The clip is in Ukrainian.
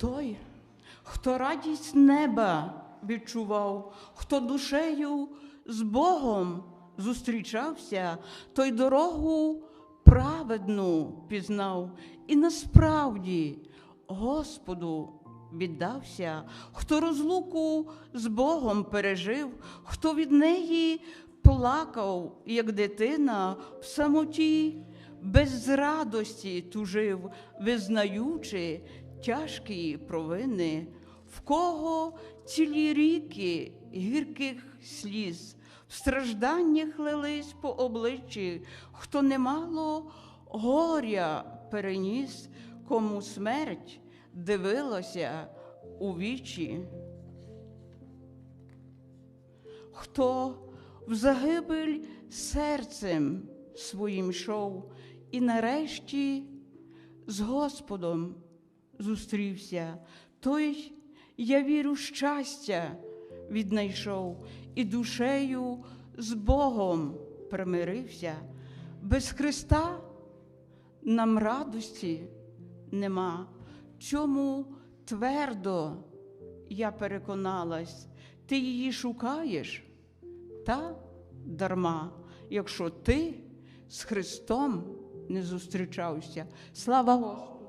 той, хто радість неба відчував, хто душею з Богом зустрічався, той дорогу праведну пізнав і насправді Господу віддався, хто розлуку з Богом пережив, хто від неї плакав, як дитина в самоті, без радості тужив, визнаючи тяжкі провини, в кого цілі ріки гірких сліз, в стражданнях лились по обличчі, хто немало горя переніс, кому смерть дивилася у вічі. Хто в загибель серцем своїм йшов і нарешті з Господом зустрівся, той, я вірю, щастя віднайшов і душею з Богом примирився. Без Христа нам радості нема. Чому твердо я переконалась, ти її шукаєш, та дарма, якщо ти з Христом не зустрічався. Слава Господу!